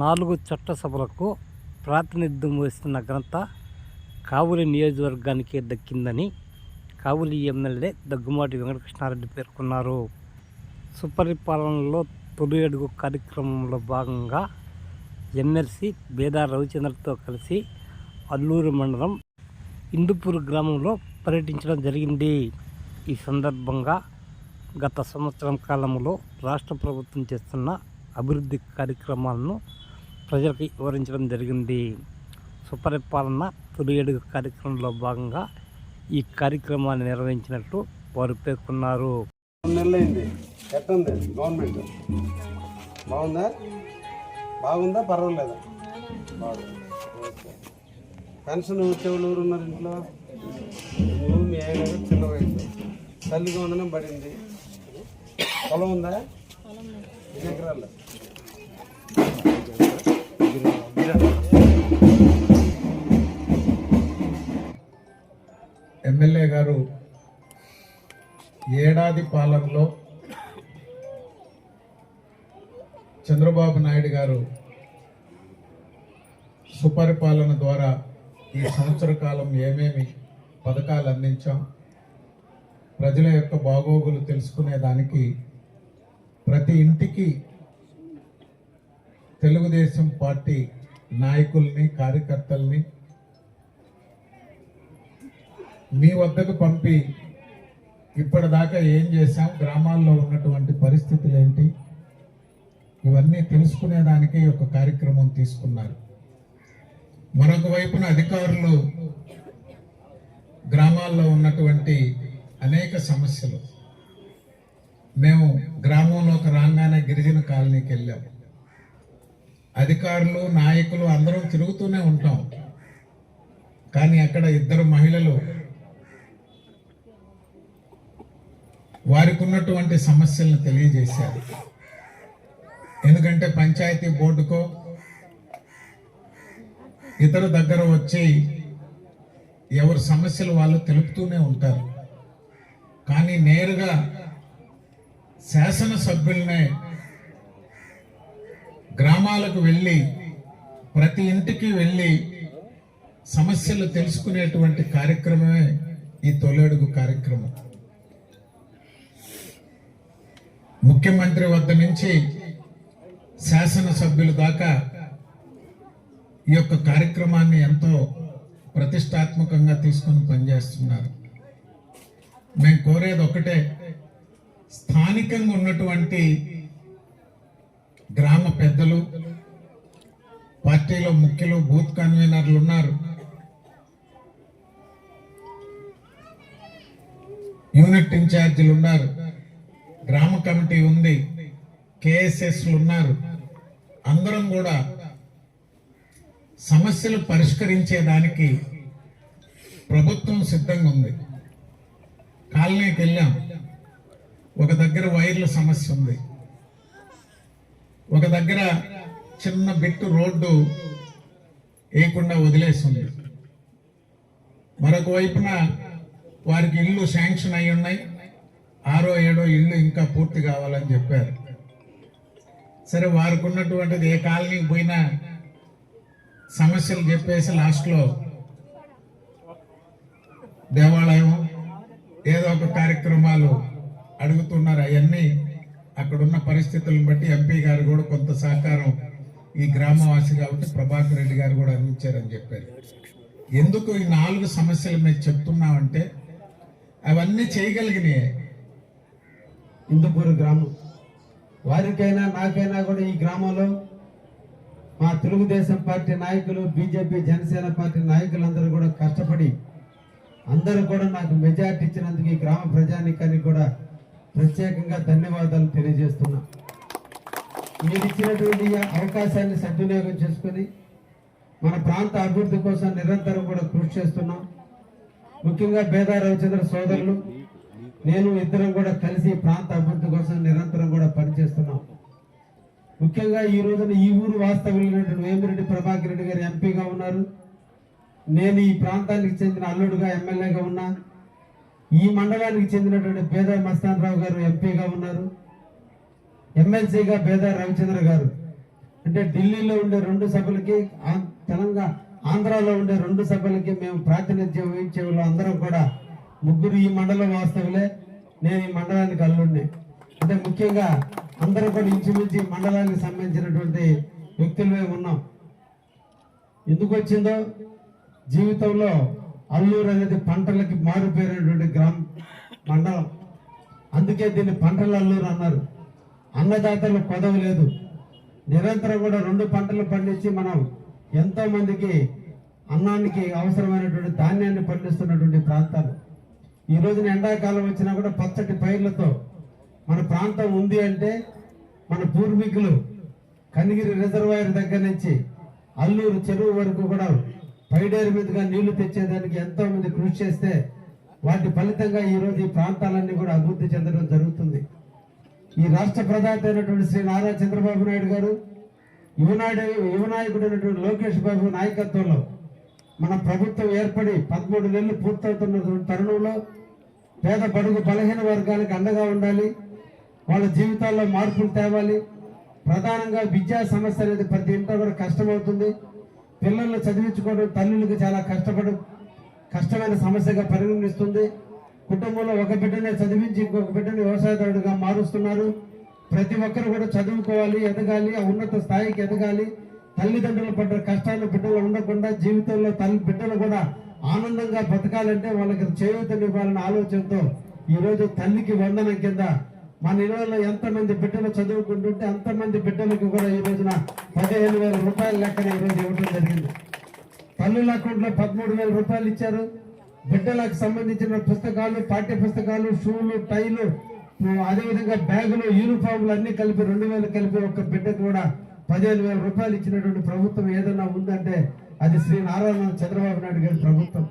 నాలుగు చట్టసభలకు ప్రాతినిధ్యం వహిస్తున్న ఘనత కావులి నియోజకవర్గానికే దక్కిందని కావులి ఎమ్మెల్యే దగ్గుమాటి వెంకటకృష్ణారెడ్డి పేర్కొన్నారు. సుపరిపాలనలో తొలి అడుగు కార్యక్రమంలో భాగంగా ఎమ్మెల్సీ బేదా రవిచంద్రతో కలిసి అల్లూరు మండలం ఇందుపూర్ గ్రామంలో పర్యటించడం జరిగింది. ఈ సందర్భంగా గత సంవత్సరం కాలంలో రాష్ట్ర ప్రభుత్వం చేస్తున్న అభివృద్ధి కార్యక్రమాలను ప్రజలకు వివరించడం జరిగింది. సుపరిపాలన తొలి అడుగు కార్యక్రమంలో భాగంగా ఈ కార్యక్రమాన్ని నిర్వహించినట్టు వారు పేర్కొన్నారు. నెలలైంది ఎట్టుంది? గవర్నమెంట్. బాగుందా? బాగుందా? పర్వాలేదా? బాగుంది. పెన్షన్ వచ్చేవాళ్ళు ఎవరు ఉన్నారు ఇంట్లో? నువ్వు మీ ఆయన చిన్న వయసు. తల్లిగా ఉండడం పడింది. పొలం ఉందా? ఎన్ని ఎకరాలు? ఏడాది పాలనలో చంద్రబాబు నాయుడు గారు సుపరిపాలన ద్వారా ఈ సంవత్సర కాలం ఏమేమి పథకాలు అందించాం ప్రజల యొక్క బాగోగులు తెలుసుకునేదానికి ప్రతి ఇంటికి తెలుగుదేశం పార్టీ నాయకుల్ని కార్యకర్తల్ని మీ వద్దకు పంపి ఇప్పటిదాకా ఏం చేశాం? గ్రామాల్లో ఉన్నటువంటి పరిస్థితులు ఏంటి ఇవన్నీ తెలుసుకునేదానికి ఒక కార్యక్రమం తీసుకున్నారు. మరొక వైపున అధికారులు గ్రామాల్లో ఉన్నటువంటి అనేక సమస్యలు. మేము గ్రామంలోకి రాగానే గిరిజన కాలనీకి వెళ్ళాం. అధికారులు నాయకులు అందరం తిరుగుతూనే ఉంటాం. కానీ అక్కడ ఇద్దరు మహిళలు వారికి ఉన్నటువంటి సమస్యలను తెలియజేశారు. ఎందుకంటే పంచాయతీ బోర్డుకో ఇతర దగ్గర వచ్చి ఎవరి సమస్యలు వాళ్ళు తెలుపుతూనే ఉంటారు. కానీ నేరుగా శాసనసభ్యులనే గ్రామాలకు వెళ్ళి ప్రతి ఇంటికి వెళ్ళి సమస్యలు తెలుసుకునేటువంటి కార్యక్రమమే ఈ తొలడుగు కార్యక్రమం. ముఖ్యమంత్రి వద్ద నుంచి శాసనసభ్యుల దాకా ఈ యొక్క కార్యక్రమాన్ని ఎంతో ప్రతిష్టాత్మకంగా తీసుకొని పనిచేస్తున్నారు. మేము కోరేది ఒకటే స్థానికంగా ఉన్నటువంటి గ్రామ పెద్దలు పార్టీలో ముఖ్యులు బూత్ కన్వీనర్లు ఉన్నారు. యూనిట్ ఇన్ఛార్జీలు ఉన్నారు. గ్రామ కమిటీ ఉంది. కేఎస్ఎస్లు ఉన్నారు. అందరం కూడా సమస్యలు పరిష్కరించేదానికి ప్రభుత్వం సిద్ధంగా ఉంది. కాలనీకి వెళ్ళాం. ఒక దగ్గర వైర్ల సమస్య ఉంది. ఒక దగ్గర చిన్న బిట్టు రోడ్డు వేయకుండా వదిలేస్తుంది మరొక వైపున వారికి ఇల్లు శాంక్షన్ అయి ఉన్నాయి. ఆరో ఏడో ఇల్లు ఇంకా పూర్తి కావాలని చెప్పారు. సరే వారికి ఉన్నటువంటిది ఏ కాలనీకి పోయినా సమస్యలు చెప్పేసి లాస్ట్లో దేవాలయం ఏదో ఒక కార్యక్రమాలు అడుగుతున్నారు. అవన్నీ అక్కడున్న పరిస్థితులను బట్టి ఎంపీ గారు కూడా కొంత సహకారం ఈ గ్రామవాసి కాబట్టి ప్రభాకర్ రెడ్డి గారు కూడా అందించారని చెప్పారు. ఎందుకు ఈ నాలుగు సమస్యలు మేము చెప్తున్నామంటే అవన్నీ చేయగలిగినాయి. ఇందుపూరు గ్రామం. వారికైనా నాకైనా కూడా ఈ గ్రామంలో మా తెలుగుదేశం పార్టీ నాయకులు బీజేపీ జనసేన పార్టీ నాయకులందరూ కూడా కష్టపడి అందరూ కూడా నాకు మెజార్టీ ఇచ్చినందుకు ఈ గ్రామ ప్రజానికానికి కూడా ప్రత్యేకంగా ధన్యవాదాలు తెలియజేస్తున్నా. మీరు ఇచ్చినటువంటి అవకాశాన్ని సద్వినియోగం చేసుకొని మన ప్రాంత అభివృద్ధి కోసం నిరంతరం కూడా కృషి చేస్తున్నాం. ముఖ్యంగా బేదా రవిచంద్ర సోదరులు నేను ఇద్దరం కూడా కలిసి ప్రాంత అభివృద్ధి కోసం నిరంతరం కూడా పనిచేస్తున్నాం. ముఖ్యంగా ఈ రోజున ఈ ఊరు వాస్తవ్యులైనటువంటి వేమిరెడ్డి ప్రభాకర్ రెడ్డి గారు ఎంపీగా ఉన్నారు. నేను ఈ ప్రాంతానికి చెందిన అల్లుడుగా ఎమ్మెల్యేగా ఉన్నా. ఈ మండలానికి చెందినటువంటి బేదా మస్తాన్ రావు గారు ఎంపీగా ఉన్నారు. ఎమ్మెల్సీగా బేదా రవిచంద్ర గారు. అంటే ఢిల్లీలో ఉండే రెండు సభలకి ఆ- తెలంగాణ ఆంధ్రాలో ఉండే రెండు సభలకి మేము ప్రాతినిధ్యం వహించే వాళ్ళు అందరం కూడా ముగ్గురు ఈ మండలం వాస్తవులే. నేను ఈ మండలానికి అల్లుడిని. అంటే ముఖ్యంగా అందరూ కూడా ఇంచుమించి మండలానికి సంబంధించినటువంటి వ్యక్తులమే ఉన్నాం. ఎందుకు వచ్చిందో జీవితంలో అల్లూరు అనేది పంటలకి మారిపోయినటువంటి గ్రామ మండలం. అందుకే దీన్ని పంటల అల్లూరు అన్నారు. అన్నదాతలు కొదవ లేదు. నిరంతరం కూడా రెండు పంటలు పండించి మనం ఎంతోమందికి అన్నానికి అవసరమైనటువంటి ధాన్యాన్ని పండిస్తున్నటువంటి ప్రాంతాలు. ఈ రోజున ఎండాకాలం వచ్చినా కూడా పచ్చటి పైర్లతో మన ప్రాంతం ఉంది అంటే మన పూర్వీకులు కనిగిరి రిజర్వాయర్ దగ్గర నుంచి అల్లూరు చెరువు వరకు కూడా పైడేరు మీదుగా నీళ్ళు తెచ్చేదానికి ఎంతో మంది కృషి చేస్తే వాటి ఫలితంగా ఈరోజు ఈ ప్రాంతాలన్నీ కూడా అభివృద్ధి చెందడం జరుగుతుంది. ఈ రాష్ట్ర ప్రధాత అయినటువంటి శ్రీ నారా చంద్రబాబు నాయుడు గారు యువనాయుడు యువనాయకుడు అయినటువంటి లోకేష్ బాబు నాయకత్వంలో మన ప్రభుత్వం ఏర్పడి పదమూడు నెలలు పూర్తవుతున్న తరుణంలో పేద బడుగు బలహీన వర్గాలకు అండగా ఉండాలి. వాళ్ళ జీవితాల్లో మార్పులు తేవాలి. ప్రధానంగా విద్యా సమస్య అనేది ప్రతి ఇంట్లో కూడా కష్టమవుతుంది. పిల్లల్ని చదివించుకోవడం తల్లులకు చాలా కష్టపడు కష్టమైన సమస్యగా పరిగణిస్తుంది. కుటుంబంలో ఒక బిడ్డనే చదివించి ఇంకొక బిడ్డని వ్యవసాయదారుడిగా మారుస్తున్నారు. ప్రతి ఒక్కరు కూడా చదువుకోవాలి ఎదగాలి ఆ ఉన్నత స్థాయికి ఎదగాలి. తల్లిదండ్రులు పడ్డ కష్టాలు బిడ్డలు ఉండకుండా జీవితంలో తల్లి బిడ్డలు కూడా ఆనందంగా బతకాలంటే వాళ్ళకి చేయూతనివ్వాలనే ఆలోచనతో ఈరోజు తల్లికి వందనం కింద మన ఇళ్ళలో ఎంతమంది బిడ్డలు చదువుకుంటుంటే అంతమంది బిడ్డలకు కూడా ఈ రోజున పదిహేను వేల రూపాయల లెక్కన ఈ రోజు ఇవ్వడం జరిగింది. తల్లుల అకౌంట్లో పదమూడు వేల రూపాయలు ఇచ్చారు. బిడ్డలకు సంబంధించిన పుస్తకాలు పాఠ్య పుస్తకాలు షూలు టైలు అదేవిధంగా బ్యాగులు యూనిఫామ్లు అన్ని కలిపి రెండు వేలు కలిపి ఒక బిడ్డకు కూడా పదిహేను వేల రూపాయలు ఇచ్చినటువంటి ప్రభుత్వం ఏదైనా ఉందంటే అది శ్రీ నారాయణ చంద్రబాబు నాయుడు గారి ప్రభుత్వం.